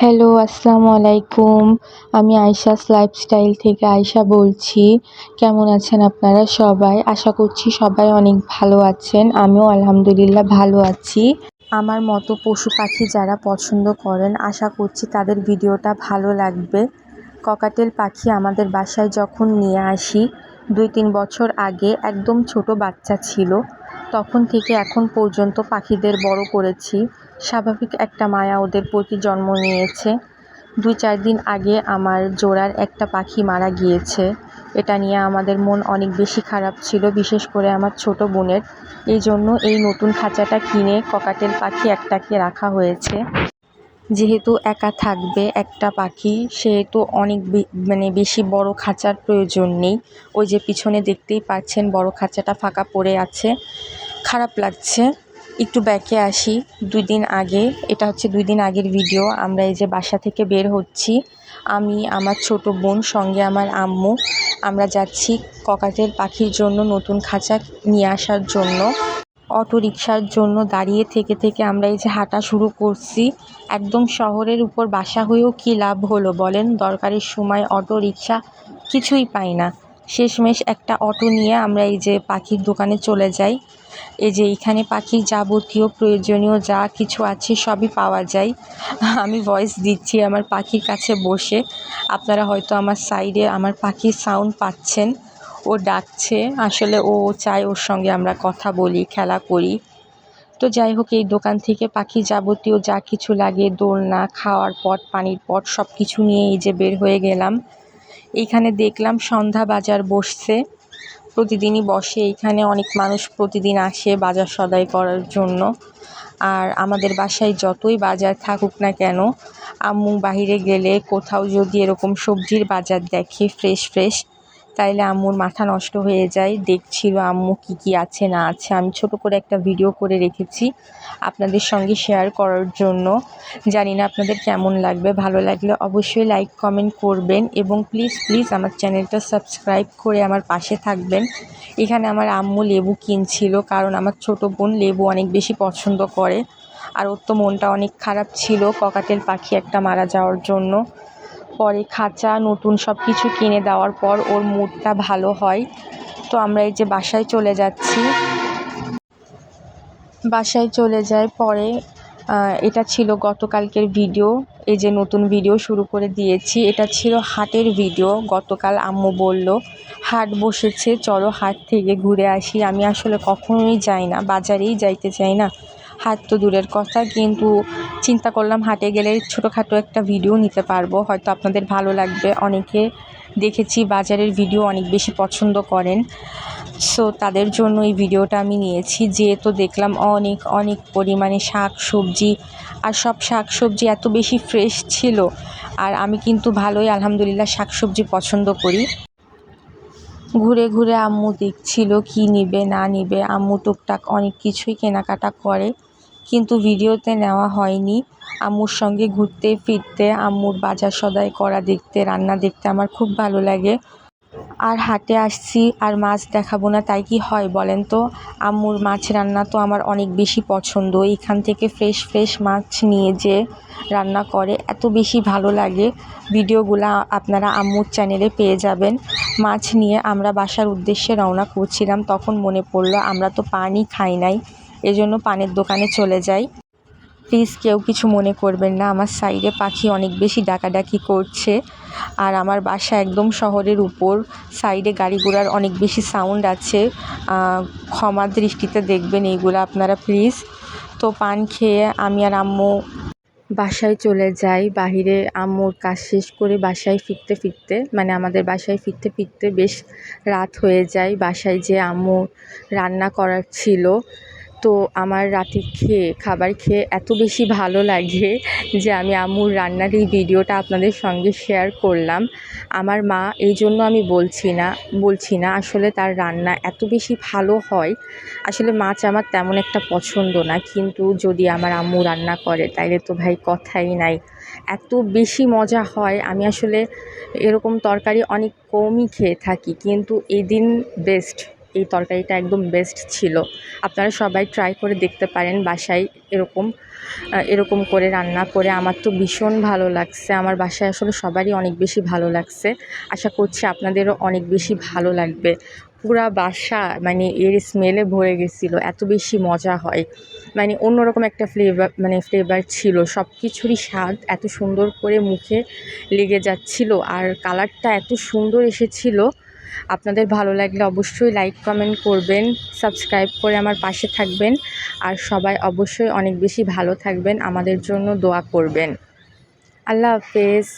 Hello আসসালামু আলাইকুম। আমি আয়শাস লাইফস্টাইল থেকে আয়শা বলছি। কেমন আছেন আপনারা সবাই? আশা করছি সবাই অনেক ভালো আছেন। আমিও আলহামদুলিল্লাহ ভালো আছি। আমার মতো পশু পাখি যারা পছন্দ করেন, আশা করছি তাদের ভিডিওটা ভালো লাগবে। ককাটেল পাখি আমাদের বাসায় যখন নিয়ে আসি, দুই তিন বছর আগে একদম ছোট বাচ্চা ছিল। তখন থেকে এখন পর্যন্ত পাখিদের বড় করেছি। স্বাভাবিক একটা মায়া ওদের প্রতি জন্ম নিয়েছে। দুই চার দিন আগে আমার জোড়ার একটা পাখি মারা গিয়েছে। এটা নিয়ে আমাদের মন অনেক বেশি খারাপ ছিল, বিশেষ করে আমার ছোট বোনের। এই জন্য এই নতুন খাঁচাটা কিনে ককাটেল পাখি একটাকে রাখা হয়েছে। যেহেতু একা থাকবে একটা পাখি, সেহেতু অনেক মানে বেশি বড় খাঁচার প্রয়োজন নেই। ওই যে পিছনে দেখতেই পাচ্ছেন বড় খাঁচাটা ফাঁকা পড়ে আছে। খারাপ লাগছে। একটু ব্যাকে আসি। দুই দিন আগে, এটা হচ্ছে দুই দিন আগের ভিডিও আমরা এই যে বাসা থেকে বের হচ্ছি। আমি, আমার ছোট বোন, সঙ্গে আমার আম্মু, আমরা যাচ্ছি ককাটের পাখির জন্য নতুন খাঁচা নিয়ে আসার জন্য। অটো রিক্সার জন্য দাঁড়িয়ে থেকে থেকে আমরা এই যে হাঁটা শুরু করছি। একদম শহরের উপর বাসা হয়েও কী লাভ হলো বলেন? দরকারের সময় অটো রিক্সা কিছুই পাই না। শেষমেশ একটা অটো নিয়ে আমরা এই যে পাখির দোকানে চলে যাই। এই যে এইখানে পাখির যাবতীয় প্রয়োজনীয় যা কিছু আছে সবই পাওয়া যায়। আমি ভয়েস দিচ্ছি আমার পাখির কাছে বসে। আপনারা হয়তো আমার সাইডে আমার পাখির সাউন্ড পাচ্ছেন। ও ডাকছে, আসলে ও চায় ওর সঙ্গে আমরা কথা বলি, খেলা করি। তো যাই হোক, এই দোকান থেকে পাখি যাবতীয় যা কিছু লাগে, দোলনা, খাওয়ার পট, পানির পট সব কিছু নিয়ে এই যে বের হয়ে গেলাম। এইখানে দেখলাম সন্ধ্যা বাজার বসছে। প্রতিদিনই বসে এইখানে অনেক মানুষ প্রতিদিন আসে বাজার সদাই করার জন্য। আর আমাদের বাসায় যতই বাজার থাকুক না কেন, আম্মু বাহিরে গেলে কোথাও যদি এরকম সবজির বাজার দেখে ফ্রেশ ফ্রেশ তাইলে আম্মুর মাথা নষ্ট হয়ে যায়। দেখছিল আম্মু কি কি আছে, না আছে। আমি ছোট করে একটা ভিডিও করে রেখেছি আপনাদের সঙ্গে শেয়ার করার জন্য। জানি না আপনাদের কেমন লাগবে, ভালো লাগলে অবশ্যই লাইক কমেন্ট করবেন এবং প্লিজ প্লিজ আমার চ্যানেলটা সাবস্ক্রাইব করে আমার পাশে থাকবেন। এখানে আমার আম্মু লেবু কিনছিল কারণ আমার ছোট বোন লেবু অনেক বেশি পছন্দ করে। আর ওর তো মনটা অনেক খারাপ ছিল ককাটেল পাখি একটা মারা যাওয়ার জন্য। পরে খাঁচা, নতুন সব কিছু কিনে দেওয়ার পর ওর মুডটা ভালো হয়। তো আমরা এই যে বাসায় চলে যাচ্ছি। বাসায় চলে যায় পরে এটা ছিল গতকালকের ভিডিও। এই যে নতুন ভিডিও শুরু করে দিয়েছি। এটা ছিল হাটের ভিডিও। গতকাল আম্মু বলল, হাট বসেছে, চলো হাট থেকে ঘুরে আসি। আমি আসলে কখনোই যাই না, বাজারেই যাইতে চাই না। হাট তো দূরের কথা, কিন্তু চিন্তা করলাম হাটে গেলে ছোটোখাটো একটা ভিডিও নিতে পারব। হয়তো আপনাদের ভালো লাগবে। অনেকে দেখেছি বাজারের ভিডিও অনেক বেশি পছন্দ করেন। সো তাদের জন্য এই ভিডিওটা আমি নিয়েছি। যেহেতু দেখলাম অনেক অনেক পরিমাণে শাক সবজি, আর সব শাক সবজি এত বেশি ফ্রেশ ছিল, আর আমি কিন্তু ভালোই আলহামদুলিল্লাহ শাক সবজি পছন্দ করি। ঘুরে ঘুরে আম্মু দেখছিল কি নিবে, না নিবে। আম্মু টুকটাক অনেক কিছুই কেনাকাটা করে। কিন্তু ভিডিওতে নেওয়া হয়নি। আম্মুর সঙ্গে ঘুরতে ফিরতে, আম্মুর বাজার সদাই করা দেখতে, রান্না দেখতে আমার খুব ভালো লাগে। আর হাটে আসছি, আর মাছ দেখাবো না, তাই কি হয় বলেন তো? আম্মুর মাছ রান্না তো আমার অনেক বেশি পছন্দ। এখান থেকে ফ্রেশ ফ্রেশ মাছ নিয়ে যে রান্না করে, এত বেশি ভালো লাগে। ভিডিওগুলো আপনারা আম্মুর চ্যানেলে পেয়ে যাবেন। মাছ নিয়ে আমরা বাসার উদ্দেশ্যে রওনা করছিলাম, তখন মনে পড়ল আমরা তো পানি খাই নাই। এজন্য পানের দোকানে চলে যাই। প্লিজ কেউ কিছু মনে করবেন না, আমার সাইডে পাখি অনেক বেশি ডাকাডাকি করছে আর আমার বাসা একদম শহরের উপর। সাইডে গাড়ি ঘোড়ার অনেক বেশি সাউন্ড আছে। ক্ষমা দৃষ্টিতে দেখবেন এইগুলো আপনারা প্লিজ। তো পান খেয়ে আমি আর আম্মু বাসায় চলে যাই। বাহিরে আম্মুর কাজ শেষ করে বাসায় ফিরতে ফিরতে মানে আমাদের বাসায় ফিরতে ফিরতে বেশ রাত হয়ে যায়। বাসায় যে আম্মু রান্না করার ছিল তো আমার রাতে খেয়ে, খাবার খেয়ে এত বেশি ভালো লাগে যে আমি আম্মুর রান্নার এই ভিডিওটা আপনাদের সঙ্গে শেয়ার করলাম। আমার মা এই জন্য আমি বলছি না বলছি না আসলে তার রান্না এত বেশি ভালো হয়। আসলে মাছ আমার তেমন একটা পছন্দ না, কিন্তু যদি আমার আম্মু রান্না করে তাইলে তো ভাই কথাই নাই। এত বেশি মজা হয়, আমি আসলে এরকম তরকারি অনেক কমই খেয়ে থাকি, কিন্তু এদিন বেস্ট এই তরকারিটা একদম বেস্ট ছিল। আপনারা সবাই ট্রাই করে দেখতে পারেন বাসায় এরকম এরকম করে রান্না করে। আমার তো ভীষণ ভালো লাগছে। আমার বাসায় আসলে সবারই অনেক বেশি ভালো লাগছে। আশা করছি আপনাদেরও অনেক বেশি ভালো লাগবে। পুরা বাসা মানে এর স্মেলে ভরে গেছিল। এত বেশি মজা হয়। মানে অন্যরকম একটা ফ্লেভার মানে ফ্লেভার ছিল। সব কিছুরই স্বাদ এত সুন্দর করে মুখে লেগে যাচ্ছিল। আর কালারটা এত সুন্দর এসেছিল আপনাদের ভালো লাগলে অবশ্যই লাইক কমেন্ট করবেন সাবস্ক্রাইব করে আমার পাশে থাকবেন আর সবাই অবশ্যই অনেক বেশি ভালো থাকবেন, আমাদের জন্য দোয়া করবেন। আল্লাহ হাফেজ।